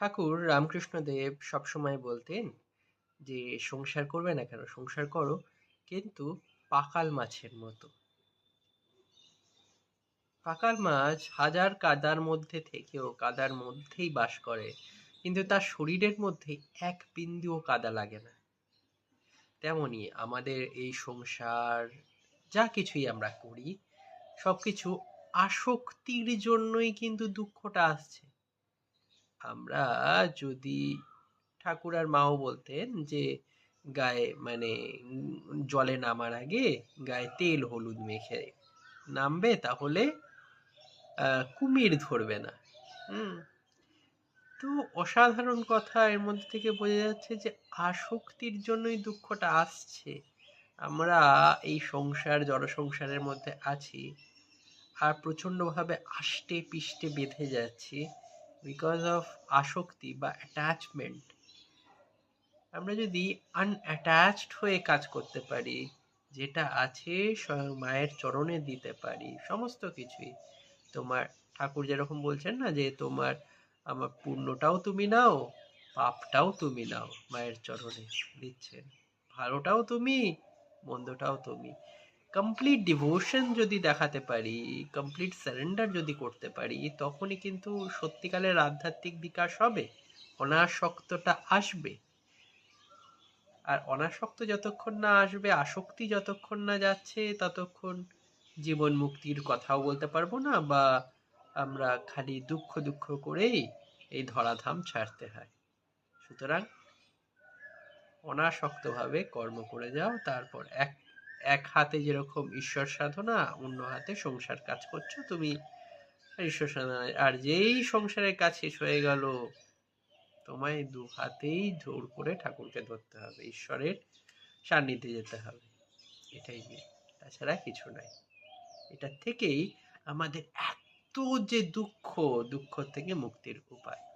ঠাকুর রামকৃষ্ণদেব সবসময় বলতেন যে, সংসার করবে না কেন? সংসার করো, কিন্তু পাকাল মাছের মতো। পাকাল মাছ হাজার কাদার মধ্যে থেকেও, কাদার মধ্যেই বাস করে, কিন্তু তার শরীরের মধ্যে এক বিন্দুও কাদা লাগে না। তেমনি আমাদের এই সংসার, যা কিছুই আমরা করি, সবকিছু আসক্তির জন্যই কিন্তু দুঃখটা আসছে। আমরা যদি ঠাকুর আর মাও বলতেন যে গায়ে মানে জলে নামার আগে গায়ে তেল হলুদ মেখে নামবে তাহলে কুমির ধরবে না। হুম। তো অসাধারণ কথা এর মধ্যে থেকে বোঝা যাচ্ছে যে আসক্তির জন্যই দুঃখটা আসছে। আমরা এই সংসার, জনসংসারের মধ্যে আছি, আর প্রচণ্ডভাবে আষ্টে পিষ্টে বেঁধে যাচ্ছি। বিকজ অফ আসক্তি বা অ্যাটাচমেন্ট আমরা যদি আনঅ্যাটাচড হয়ে কাজ করতে পারি, যেটা আছে স্বয়ং মায়ের চরণে দিতে পারি, সমস্ত কিছুই। তোমার ঠাকুর যেরকম বলছেন না যে তোমার, আমার পুণ্যটাও তুমি নাও, পাপটাও তুমি নাও, মায়ের চরণে দিচ্ছেন। ভালোটাও তুমি, মন্দটাও তুমি। কমপ্লিট ডিভোশন যদি দেখাতে পারি কমপ্লিট সারেন্ডার যদি করতে পারি, তখনই কিন্তু সত্যিকারের আধ্যাত্মিক বিকাশ হবে, অনাসক্তটা আসবে। আর অনাসক্ত যতক্ষণ না আসবে, আসক্তি যতক্ষণ না যাচ্ছে, ততক্ষণ জীবন মুক্তির কথাও বলতে পারব না, বা আমরা খালি দুঃখ দুঃখ করেই এই ধরাধাম ছাড়তে হয়। সুতরাং অনাসক্তভাবে কর্ম করে যাও, তারপর এক এক হাতে যেরকম ঈশ্বর সাধনা, অন্য হাতে সংসার কাজ করছ তুমি। ঈশ্বর সাধনা আর যেই সংসারের কাজ শেষ হয়ে গেল, তোমায় দু হাতেই জোর করে ঠাকুরকে ধরতে হবে, ঈশ্বরের সান্নিধ্যে যেতে হবে। এটাই তাছাড়া কিছু নাই। এটা থেকেই আমাদের এত যে দুঃখ দুঃখ থেকে মুক্তির উপায়।